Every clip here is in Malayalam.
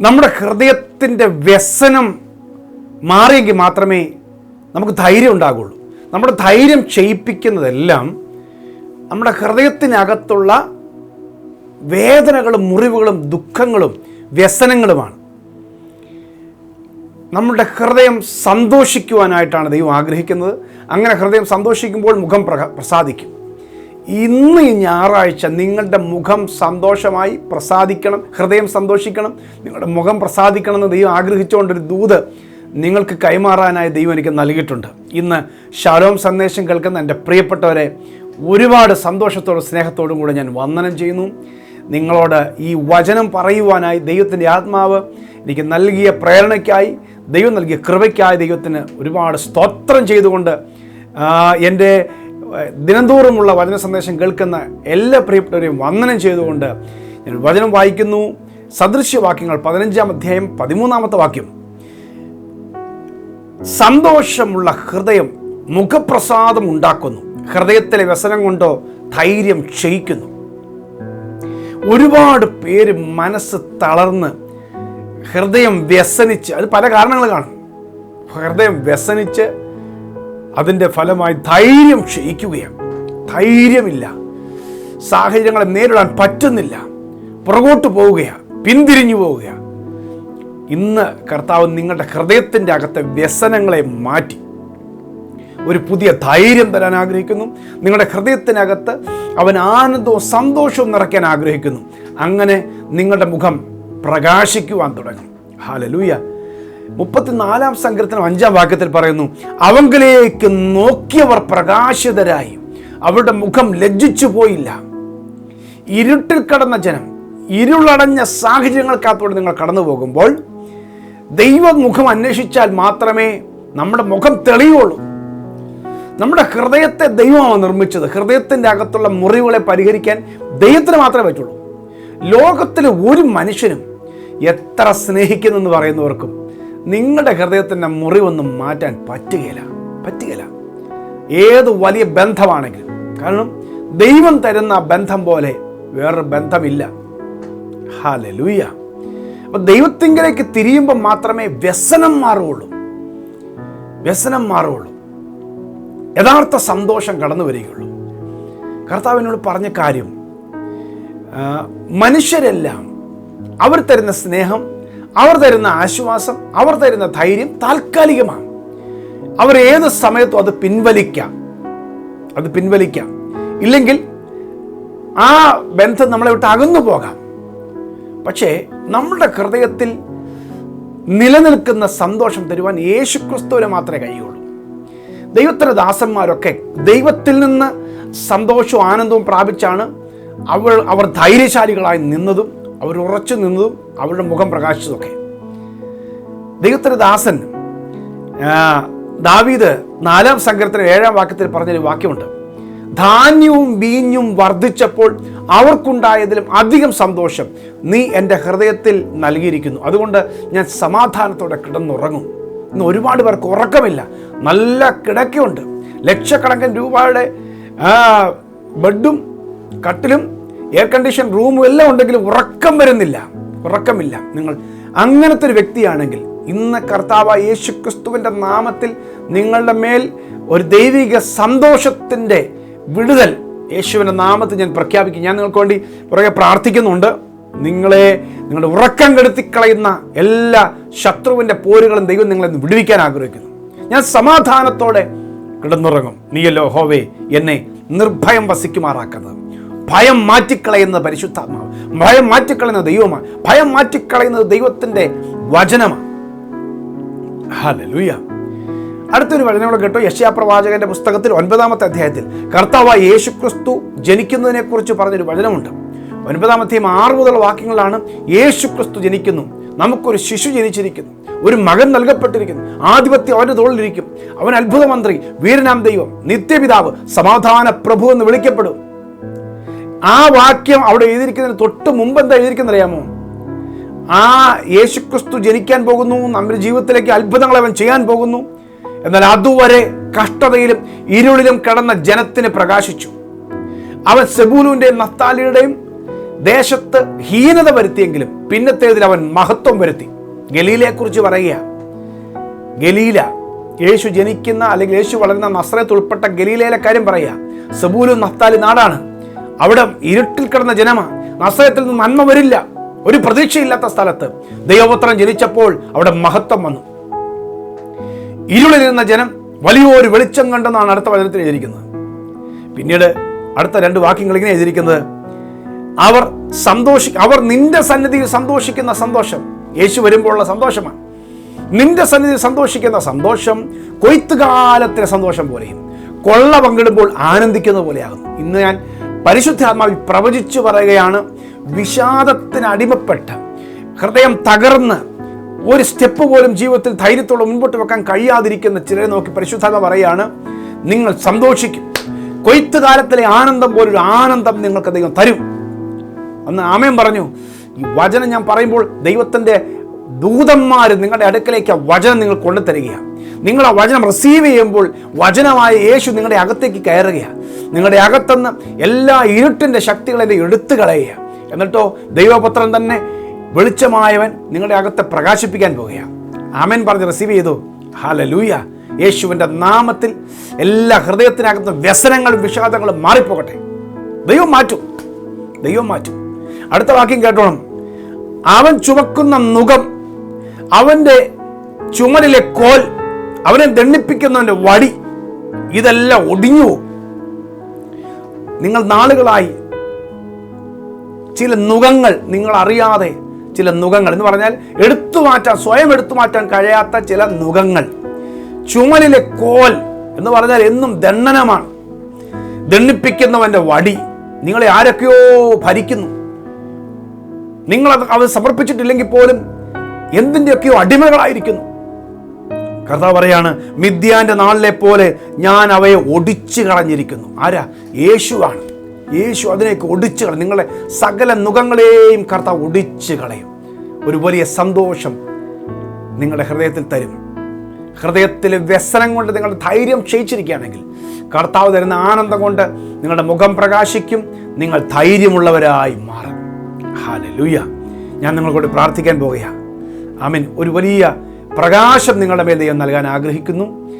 നമ്മുടെ ഹൃദയത്തിന്റെ വ്യസനം മാറിയെങ്കിൽ മാത്രമേ നമുക്ക് ധൈര്യം ഉണ്ടാകുള്ളൂ. നമ്മുടെ ധൈര്യം ക്ഷയിപ്പിക്കുന്നതെല്ലാം നമ്മുടെ ഹൃദയത്തിനകത്തുള്ള വേദനകളും മുറിവുകളും ദുഃഖങ്ങളും വ്യസനങ്ങളുമാണ്. നമ്മുടെ ഹൃദയം സന്തോഷിക്കുവാനായിട്ടാണ് ദൈവം ആഗ്രഹിക്കുന്നത്. അങ്ങനെ ഹൃദയം സന്തോഷിക്കുമ്പോൾ മുഖം പ്രസാദിക്കും. ഇന്ന് ഈ ഞായറാഴ്ച നിങ്ങളുടെ മുഖം സന്തോഷമായി പ്രസാദിക്കണം ഹൃദയം സന്തോഷിക്കണം നിങ്ങളുടെ മുഖം പ്രസാദിക്കണം എന്ന് ദൈവം ആഗ്രഹിച്ചുകൊണ്ടൊരു ദൂത് നിങ്ങൾക്ക് കൈമാറാനായി ദൈവം എനിക്ക് നൽകിയിട്ടുണ്ട്. ഇന്ന് ശാലോം സന്ദേശം കേൾക്കുന്ന എന്റെ പ്രിയപ്പെട്ടവരെ ഒരുപാട് സന്തോഷത്തോടും സ്നേഹത്തോടും കൂടെ ഞാൻ വന്ദനം ചെയ്യുന്നു. നിങ്ങളോട് ഈ വചനം പറയുവാനായി ദൈവത്തിന്റെ ആത്മാവ് എനിക്ക് നൽകിയ പ്രേരണയ്ക്കായി ദൈവം നൽകിയ കൃപയ്ക്കായി ദൈവത്തിന് ഒരുപാട് സ്തോത്രം ചെയ്തുകൊണ്ട് എന്റെ ദിനംതോറുമുള്ള വചന സന്ദേശം കേൾക്കുന്ന എല്ലാ പ്രിയപ്പെട്ടവരെയും വന്ദനം ചെയ്തുകൊണ്ട് ഞാൻ വചനം വായിക്കുന്നു. സദൃശ്യവാക്യങ്ങൾ പതിനഞ്ചാം അധ്യായം പതിമൂന്നാമത്തെ വാക്യം. സന്തോഷമുള്ള ഹൃദയം മുഖപ്രസാദം ഉണ്ടാക്കുന്നു. ഹൃദയത്തിലെ വ്യസനം കൊണ്ടോ ധൈര്യം ക്ഷയിക്കുന്നു. ഒരുപാട് പേര് മനസ്സ് തളർന്ന് ഹൃദയം വ്യസനിച്ച് അത് പല കാരണങ്ങൾ കാണും. ഹൃദയം വ്യസനിച്ച് അതിന്റെ ഫലമായി ധൈര്യം ക്ഷയിക്കുകയാണ്. ധൈര്യമില്ല. സാഹചര്യങ്ങളെ നേരിടാൻ പറ്റുന്നില്ല. പുറകോട്ട് പോവുകയാണ്. പിന്തിരിഞ്ഞു പോവുകയാണ്. ഇന്ന് കർത്താവ് നിങ്ങളുടെ ഹൃദയത്തിന്റെ അകത്തെ വ്യസനങ്ങളെ മാറ്റി. ഒരു പുതിയ ധൈര്യം തരാൻ ആഗ്രഹിക്കുന്നു. നിങ്ങളുടെ ഹൃദയത്തിനകത്ത് അവൻ ആനന്ദവും സന്തോഷവും നിറയ്ക്കാൻ ആഗ്രഹിക്കുന്നു. അങ്ങനെ നിങ്ങളുടെ മുഖം പ്രകാശിക്കുവാൻ തുടങ്ങും. ഹാലലൂയ മുപ്പത്തിനാലാം സങ്കീർത്തനം അഞ്ചാം വാക്യത്തിൽ പറയുന്നു അവങ്കിലേക്ക് നോക്കിയവർ പ്രകാശിതരായി അവരുടെ മുഖം ലജ്ജിച്ചു പോയില്ല ഇരുട്ടിൽ കടന്ന ജനം ഇരുളടഞ്ഞ സാഹചര്യങ്ങൾക്കകത്തോടെ നിങ്ങൾ കടന്നു പോകുമ്പോൾ ദൈവമുഖം അന്വേഷിച്ചാൽ മാത്രമേ നമ്മുടെ മുഖം തെളിയുള്ളൂ. നമ്മുടെ ഹൃദയത്തെ ദൈവമാണ് നിർമ്മിച്ചത്. ഹൃദയത്തിന്റെ അകത്തുള്ള മുറിവുകളെ പരിഹരിക്കാൻ ദൈവത്തിന് മാത്രമേ പറ്റുള്ളൂ. ലോകത്തിലെ ഒരു മനുഷ്യനും എത്ര സ്നേഹിക്കുന്നെന്ന് പറയുന്നവർക്കും നിങ്ങളുടെ ഹൃദയത്തിന്റെ മുറിവൊന്നും മാറ്റാൻ പറ്റുകയില്ല. പറ്റുകയില്ല. ഏത് വലിയ ബന്ധമാണെങ്കിലും. കാരണം ദൈവം തരുന്ന ബന്ധം പോലെ വേറൊരു ബന്ധമില്ല. ഹാലലൂയ അപ്പൊ ദൈവത്തിങ്കിലേക്ക് തിരിയുമ്പോൾ മാത്രമേ വ്യസനം മാറുകയുള്ളൂ. വ്യസനം മാറുകയുള്ളൂ. യഥാർത്ഥ സന്തോഷം കടന്നു വരികയുള്ളൂ. കർത്താവിനോട് പറഞ്ഞ കാര്യം മനുഷ്യരെല്ലാം അവർ തരുന്ന സ്നേഹം അവർ തരുന്ന ആശ്വാസം അവർ തരുന്ന ധൈര്യം താൽക്കാലികമാണ്. അവർ ഏത് സമയത്തും അത് പിൻവലിക്കാം. അത് പിൻവലിക്കാം. ഇല്ലെങ്കിൽ ആ ബന്ധം നമ്മളെ വിട്ട് അകന്നു പോകാം. പക്ഷേ നമ്മുടെ ഹൃദയത്തിൽ നിലനിൽക്കുന്ന സന്തോഷം തരുവാൻ യേശു ക്രിസ്തുവിനെ മാത്രമേ കഴിയുള്ളൂ. ദൈവത്തിന്റെ ദാസന്മാരൊക്കെ ദൈവത്തിൽ നിന്ന് സന്തോഷവും ആനന്ദവും പ്രാപിച്ചാണ് അവൾ അവർ ധൈര്യശാലികളായി നിന്നതും അവർ ഉറച്ചു നിന്നതും അവരുടെ മുഖം പ്രകാശിച്ചതൊക്കെ. ദൈവത്തിന്റെ ദാസൻ ദാവീദ് നാലാം സങ്കീർത്തന ഏഴാം വാക്യത്തിൽ പറഞ്ഞൊരു വാക്യമുണ്ട്. ധാന്യവും വീഞ്ഞും വർദ്ധിച്ചപ്പോൾ അവർക്കുണ്ടായതിലും അധികം സന്തോഷം നീ എന്റെ ഹൃദയത്തിൽ നൽകിയിരിക്കുന്നു. അതുകൊണ്ട് ഞാൻ സമാധാനത്തോടെ കിടന്നുറങ്ങും. ഇന്ന് ഒരുപാട് പേർക്ക് ഉറക്കമില്ല. നല്ല കിടക്കയുണ്ട്. ലക്ഷക്കണക്കിന് രൂപയുടെ ബെഡും കട്ടിലും എയർ കണ്ടീഷൻ റൂമും എല്ലാം ഉണ്ടെങ്കിലും ഉറക്കം വരുന്നില്ല. ഉറക്കമില്ല. നിങ്ങൾ അങ്ങനത്തെ ഒരു വ്യക്തിയാണെങ്കിൽ ഇന്ന് കർത്താവ് യേശു ക്രിസ്തുവിന്റെ നാമത്തിൽ നിങ്ങളുടെ മേൽ ഒരു ദൈവിക സന്തോഷത്തിന്റെ വിടുതൽ യേശുവിന്റെ നാമത്തിൽ ഞാൻ പ്രഖ്യാപിക്കും. ഞാൻ നിങ്ങൾക്ക് വേണ്ടി പുറകെ പ്രാർത്ഥിക്കുന്നുണ്ട്. നിങ്ങളെ നിങ്ങളുടെ ഉറക്കം കെടുത്തിക്കളയുന്ന എല്ലാ ശത്രുവിന്റെ പോരുകളും ദൈവം നിങ്ങളെ വിടുവിക്കാൻ ആഗ്രഹിക്കുന്നു. ഞാൻ സമാധാനത്തോടെ കിടന്നുറങ്ങും. നീയല്ലോ ഹോവേ എന്നെ നിർഭയം വസിക്കുമാറാക്കുന്നത്. ഭയം മാറ്റിക്കളയുന്നത് പരിശുദ്ധാത്മാവ്. ഭയം മാറ്റിക്കളയുന്നത് ദൈവമാണ്. ഭയം മാറ്റിക്കളയുന്നത് ദൈവത്തിന്റെ വചനമാണ്. അടുത്തൊരു വചനങ്ങൾ കേട്ടോ. യശ്യാപ്രവാചകന്റെ പുസ്തകത്തിൽ ഒൻപതാമത്തെ അധ്യായത്തിൽ കർത്താവായ യേശു ക്രിസ്തു ജനിക്കുന്നതിനെ കുറിച്ച് പറഞ്ഞൊരു വചനമുണ്ട്. ഒൻപതാമത്തെയും ആറ് മുതൽ വാക്യങ്ങളാണ് യേശു ക്രിസ്തു ജനിക്കുന്നു. നമുക്കൊരു ശിശു ജനിച്ചിരിക്കുന്നു. ഒരു മകൻ നൽകപ്പെട്ടിരിക്കുന്നു. ആധിപത്യം അവന്റെ തോളിലിരിക്കും. അവൻ അത്ഭുത മന്ത്രി വീരനാം ദൈവം നിത്യപിതാവ് സമാധാന പ്രഭു എന്ന് വിളിക്കപ്പെടും. ആ വാക്യം അവിടെ എഴുതിയിരിക്കുന്നതിന് തൊട്ട് മുമ്പ് എന്താ എഴുതിയിരിക്കുന്നത് അറിയാമോ ആ യേശുക്രിസ്തു ജനിക്കാൻ പോകുന്നു നമ്മുടെ ജീവിതത്തിലേക്ക് അത്ഭുതങ്ങൾ അവൻ ചെയ്യാൻ പോകുന്നു. എന്നാൽ അതുവരെ കഷ്ടതയിലും ഇരുളിലും കടന്ന ജനത്തിന് പ്രകാശിച്ചു. അവൻ സെബൂലുവിന്റെയും നത്താലിയുടെയും ദേശത്ത് ഹീനത വരുത്തിയെങ്കിലും പിന്നത്തേതിൽ അവൻ മഹത്വം വരുത്തി. ഗലീലയെക്കുറിച്ച് പറയുക. ഗലീല. യേശു ജനിക്കുന്ന അല്ലെങ്കിൽ യേശു വളരുന്ന നസ്രത്ത് ഉൾപ്പെട്ട ഗലീലയിലെ കാര്യം പറയുക. സബൂലും നഫ്താലി നാടാണ്. അവിടെ ഇരുട്ടിൽ കിടന്ന ജനമാണ് നസ്രത്തിൽ നിന്ന് നന്മ വരില്ല. ഒരു പ്രതീക്ഷയില്ലാത്ത സ്ഥലത്ത് ദൈവപുത്രൻ ജനിച്ചപ്പോൾ അവിടെ മഹത്വം വന്നു. ഇരുളിലിരുന്ന ജനം വലിയൊരു വെളിച്ചം കണ്ടെന്നാണ് അടുത്ത വചനത്തിൽ എഴുതിയിരിക്കുന്നത്. പിന്നീട് അടുത്ത രണ്ട് വാക്യങ്ങൾ ഇങ്ങനെ എഴുതിയിരിക്കുന്നത് അവർ സന്തോഷി അവർ നിന്റെ സന്നിധിയിൽ സന്തോഷിക്കുന്ന സന്തോഷം യേശു വരുമ്പോഴുള്ള സന്തോഷമാണ്. നിന്റെ സന്നിധിയിൽ സന്തോഷിക്കുന്ന സന്തോഷം കൊയ്ത്തുകാലത്തിലെ സന്തോഷം പോലെയും കൊള്ള പങ്കിടുമ്പോൾ ആനന്ദിക്കുന്ന പോലെയാകുന്നു. ഇന്ന് ഞാൻ പരിശുദ്ധാത്മാവിൽ പ്രവചിച്ചു പറയുകയാണ് വിഷാദത്തിന് അടിമപ്പെട്ട് ഹൃദയം തകർന്ന് ഒരു സ്റ്റെപ്പ് പോലും ജീവിതത്തിൽ ധൈര്യത്തോടെ മുൻപോട്ട് വെക്കാൻ കഴിയാതിരിക്കുന്ന ചിലരെ നോക്കി പരിശുദ്ധാത്മ പറയുകയാണ് നിങ്ങൾ സന്തോഷിക്കും. കൊയ്ത്തുകാലത്തിലെ ആനന്ദം പോലൊരു ആനന്ദം നിങ്ങൾക്ക് ദൈവം തരും. അന്ന് ആമയം പറഞ്ഞു ഈ വചനം ഞാൻ പറയുമ്പോൾ ദൈവത്തിന്റെ ദൂതന്മാർ നിങ്ങളുടെ അടുക്കലേക്ക് ആ വചനം നിങ്ങൾ കൊണ്ടുതരികയാണ്. നിങ്ങൾ ആ വചനം റിസീവ് ചെയ്യുമ്പോൾ വചനമായ യേശു നിങ്ങളുടെ അകത്തേക്ക് കയറുകയാണ്. നിങ്ങളുടെ അകത്തുനിന്ന് എല്ലാ ഇരുട്ടിന്റെ ശക്തികളെ എടുത്തു കളയുക. എന്നിട്ടോ ദൈവപുത്രം തന്നെ വെളിച്ചമായവൻ നിങ്ങളുടെ അകത്തെ പ്രകാശിപ്പിക്കാൻ പോവുകയാണ് ആമൻ പറഞ്ഞ് റിസീവ് ചെയ്തു. ഹാലലൂയ യേശുവിന്റെ നാമത്തിൽ എല്ലാ ഹൃദയത്തിനകത്ത് വ്യസനങ്ങളും വിഷാദങ്ങളും മാറിപ്പോകട്ടെ. ദൈവം മാറ്റും. ദൈവം മാറ്റും. അടുത്ത വാക്യം കേട്ടോണം. അവൻ ചുമക്കുന്ന മുഖം അവന്റെ ചുമലിലെ കോൽ അവനെ ദണ്ണിപ്പിക്കുന്നവന്റെ വടി ഇതെല്ലാം ഒടിഞ്ഞു പോകും നിങ്ങൾ നാളുകളായി ചില നുഖങ്ങൾ നിങ്ങൾ അറിയാതെ ചില നുഖങ്ങൾ എന്ന് പറഞ്ഞാൽ എടുത്തു മാറ്റാൻ സ്വയം എടുത്തു മാറ്റാൻ കഴിയാത്ത ചില നുഖങ്ങൾ. ചുമലിലെ കോൽ എന്ന് പറഞ്ഞാൽ എന്നും ദണ്ഡനമാണ്. ദണ്ണിപ്പിക്കുന്നവന്റെ വടി നിങ്ങളെ ആരൊക്കെയോ ഭരിക്കുന്നു. നിങ്ങളത് അത് സമർപ്പിച്ചിട്ടില്ലെങ്കിൽ പോലും എന്തിന്റെയൊക്കെയോ അടിമകളായിരിക്കുന്നു. കർത്താവ് പറയാണ് മിഥ്യാന്റെ നാളിലെ പോലെ ഞാൻ അവയെ ഒടിച്ചു കളഞ്ഞിരിക്കുന്നു. ആരാ? യേശുവാണ്. യേശു അതിനെയൊക്കെ ഒടിച്ചു കളയും നിങ്ങളെ സകല നുഖങ്ങളെയും കർത്താവ് ഒടിച്ചു കളയും. ഒരു വലിയ സന്തോഷം നിങ്ങളുടെ ഹൃദയത്തിൽ തരും. ഹൃദയത്തിലെ വ്യസനം കൊണ്ട് നിങ്ങളുടെ ധൈര്യം ക്ഷയിച്ചിരിക്കുകയാണെങ്കിൽ കർത്താവ് തരുന്ന ആനന്ദം കൊണ്ട് നിങ്ങളുടെ മുഖം പ്രകാശിക്കും. നിങ്ങൾ ധൈര്യമുള്ളവരായി മാറും. ഹാലലുയ്യ ഞാൻ നിങ്ങളോട് പ്രാർത്ഥിക്കാൻ പോകുകയാണ് ആമീൻ. ഒരു വലിയ പ്രകാശം നിങ്ങളുടെ മേൽ ദൈവം നൽകാൻ ആഗ്രഹിക്കുന്നു.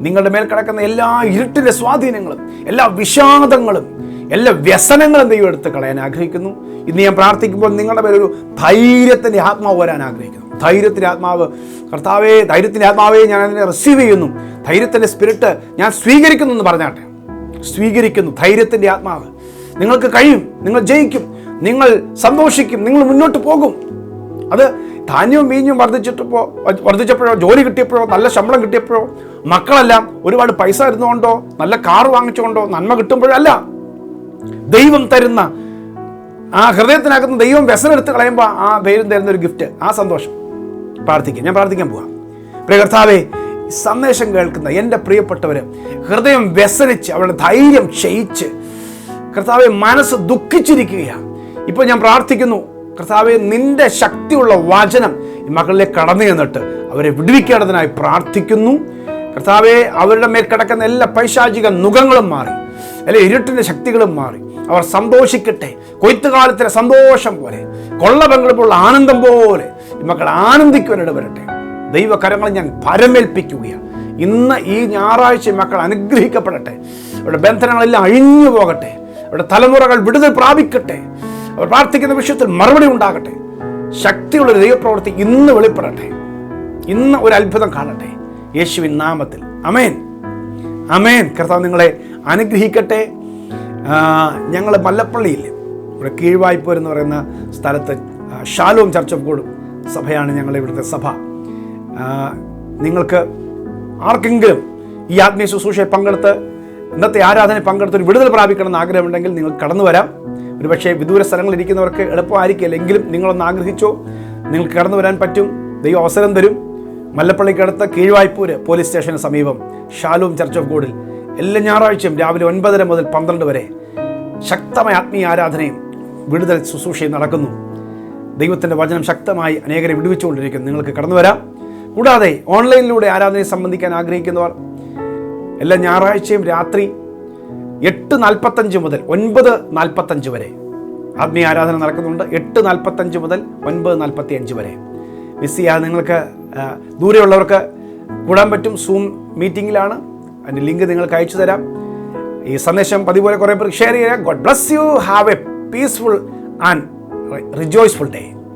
നിങ്ങളുടെ മേൽ കിടക്കുന്ന എല്ലാ ഇരുട്ടിന്റെ സ്വാധീനങ്ങളും എല്ലാ വിഷാദങ്ങളും എല്ലാ വ്യസനങ്ങളും ദൈവം എടുത്ത് കളയാൻ ആഗ്രഹിക്കുന്നു. ഇന്ന് ഞാൻ പ്രാർത്ഥിക്കുമ്പോൾ നിങ്ങളുടെ മേലൊരു ധൈര്യത്തിന്റെ ആത്മാവ് വരാൻ ആഗ്രഹിക്കുന്നു. ധൈര്യത്തിന്റെ ആത്മാവ് കർത്താവേ ധൈര്യത്തിന്റെ ആത്മാവേ ഞാൻ അതിനെ റിസീവ് ചെയ്യുന്നു. ധൈര്യത്തിന്റെ സ്പിരിറ്റ് ഞാൻ സ്വീകരിക്കുന്നു എന്ന് പറഞ്ഞാട്ടെ. സ്വീകരിക്കുന്നു ധൈര്യത്തിന്റെ ആത്മാവ്. നിങ്ങൾക്ക് കഴിയും നിങ്ങൾ ജയിക്കും നിങ്ങൾ സന്തോഷിക്കും നിങ്ങൾ മുന്നോട്ട് പോകും. അത് ധാന്യവും വീഞ്ഞും വർദ്ധിച്ചിട്ടപ്പോൾ വർദ്ധിച്ചപ്പോഴോ ജോലി കിട്ടിയപ്പോഴോ നല്ല ശമ്പളം കിട്ടിയപ്പോഴോ മക്കളെല്ലാം ഒരുപാട് പൈസ ഇരുന്നുകൊണ്ടോ നല്ല കാർ വാങ്ങിച്ചുകൊണ്ടോ നന്മ കിട്ടുമ്പോഴല്ല ദൈവം തരുന്ന ആ ഹൃദയത്തിനകത്ത് ദൈവം വ്യസനെടുത്ത് കളയുമ്പോൾ ആ ദൈവം തരുന്ന ഒരു ഗിഫ്റ്റ് ആ സന്തോഷം. പ്രാർത്ഥിക്കാം. ഞാൻ പ്രാർത്ഥിക്കാൻ പോവാം. പ്രിയ കർത്താവേ ഈ സന്ദേശം കേൾക്കുന്ന എന്റെ പ്രിയപ്പെട്ടവർ ഹൃദയം വ്യസനിച്ച് അവരുടെ ധൈര്യം ക്ഷയിച്ച് കർത്താവെ മനസ്സ് ദുഃഖിച്ചിരിക്കുകയാണ്. ഇപ്പോൾ ഞാൻ പ്രാർത്ഥിക്കുന്നു കർത്താവെ നിന്റെ ശക്തിയുള്ള വചനം ഈ മക്കളിലേക്ക് കടന്നു ചെന്നിട്ട് അവരെ വിടുവിക്കേണ്ടതിനായി പ്രാർത്ഥിക്കുന്നു. കർത്താവെ അവരുടെ മേൽ കിടക്കുന്ന എല്ലാ പൈശാചിക നുഖങ്ങളും മാറി. അല്ലെ ഇരുട്ടിന്റെ ശക്തികളും മാറി. അവർ സന്തോഷിക്കട്ടെ. കൊയ്ത്തുകാലത്തിലെ സന്തോഷം പോലെ കൊള്ള പങ്കെടുപ്പുള്ള ആനന്ദം പോലെ ഈ മക്കൾ ആനന്ദിക്കുവാനിട വരട്ടെ ദൈവകരങ്ങൾ ഞാൻ പരമേൽപ്പിക്കുകയാണ്. ഇന്ന് ഈ ഞായറാഴ്ച മക്കൾ അനുഗ്രഹിക്കപ്പെടട്ടെ. അവരുടെ ബന്ധനങ്ങളെല്ലാം അഴിഞ്ഞു പോകട്ടെ അവരുടെ തലമുറകൾ വിടുതൽ പ്രാപിക്കട്ടെ. അവർ പ്രാർത്ഥിക്കുന്ന വിഷയത്തിൽ മറുപടി ഉണ്ടാകട്ടെ. ശക്തിയുള്ള ഒരു ദൈവപ്രവൃത്തി ഇന്ന് വെളിപ്പെടട്ടെ. ഇന്ന് ഒരു അത്ഭുതം കാണട്ടെ. യേശുവിൻ നാമത്തിൽ. അമേൻ അമേൻ കർത്താവ് നിങ്ങളെ അനുഗ്രഹിക്കട്ടെ. ഞങ്ങൾ മല്ലപ്പള്ളിയിൽ ഇവിടെ കീഴ്വായ്പൂർ എന്ന് പറയുന്ന സ്ഥലത്ത് ഷാലോം ചർച്ച് ഓഫ് ഗോഡ് സഭയാണ് ഞങ്ങളുടെ ഇവിടുത്തെ സഭ. നിങ്ങൾക്ക് ആർക്കെങ്കിലും ഈ ആത്മീയ ശുശ്രൂഷയെ പങ്കെടുത്ത് ഇന്നത്തെ ആരാധന പങ്കെടുത്ത് ഒരു വിടുതൽ പ്രാപിക്കണം എന്ന് ആഗ്രഹമുണ്ടെങ്കിൽ നിങ്ങൾ കടന്നു വരാം. ഒരു പക്ഷേ വിദൂര സ്ഥലങ്ങളിൽ ഇരിക്കുന്നവർക്ക് എളുപ്പമായിരിക്കില്ല എങ്കിലും നിങ്ങളൊന്ന് ആഗ്രഹിച്ചോ നിങ്ങൾക്ക് കടന്നു വരാൻ പറ്റും. ദൈവം അവസരം തരും. മല്ലപ്പള്ളിക്കടുത്ത കീഴ്വായ്പൂര് പോലീസ് സ്റ്റേഷന് സമീപം ഷാലൂം ചർച്ച് ഓഫ് ഗോഡിൽ എല്ലാ ഞായറാഴ്ചയും രാവിലെ ഒൻപതര മുതൽ പന്ത്രണ്ട് വരെ ശക്തമായ ആത്മീയ ആരാധനയും വിടുതൽ ശുശ്രൂഷയും നടക്കുന്നു. ദൈവത്തിന്റെ വചനം ശക്തമായി അനേകരെ വിടുവിച്ചുകൊണ്ടിരിക്കുന്നു. നിങ്ങൾക്ക് കടന്നു വരാം. കൂടാതെ ഓൺലൈനിലൂടെ ആരാധനയെ സംബന്ധിക്കാൻ ആഗ്രഹിക്കുന്നവർ എല്ലാ ഞായറാഴ്ചയും രാത്രി എട്ട് നാൽപ്പത്തഞ്ച് മുതൽ ഒൻപത് നാൽപ്പത്തഞ്ച് വരെ. ആത്മീയ ആരാധന നടക്കുന്നുണ്ട്. എട്ട് നാൽപ്പത്തഞ്ച് മുതൽ ഒൻപത് നാൽപ്പത്തി അഞ്ച് വരെ. മിസ് ചെയ്യാതെ നിങ്ങൾക്ക് ദൂരെയുള്ളവർക്ക് കൂടാൻ പറ്റും. സൂം മീറ്റിങ്ങിലാണ് അതിന്റെ ലിങ്ക് നിങ്ങൾക്ക് അയച്ചു തരാം. ഈ സന്ദേശം പതിപോലെ കുറേ പേർക്ക് ഷെയർ ചെയ്യുക God bless you have a peaceful and rejoiceful day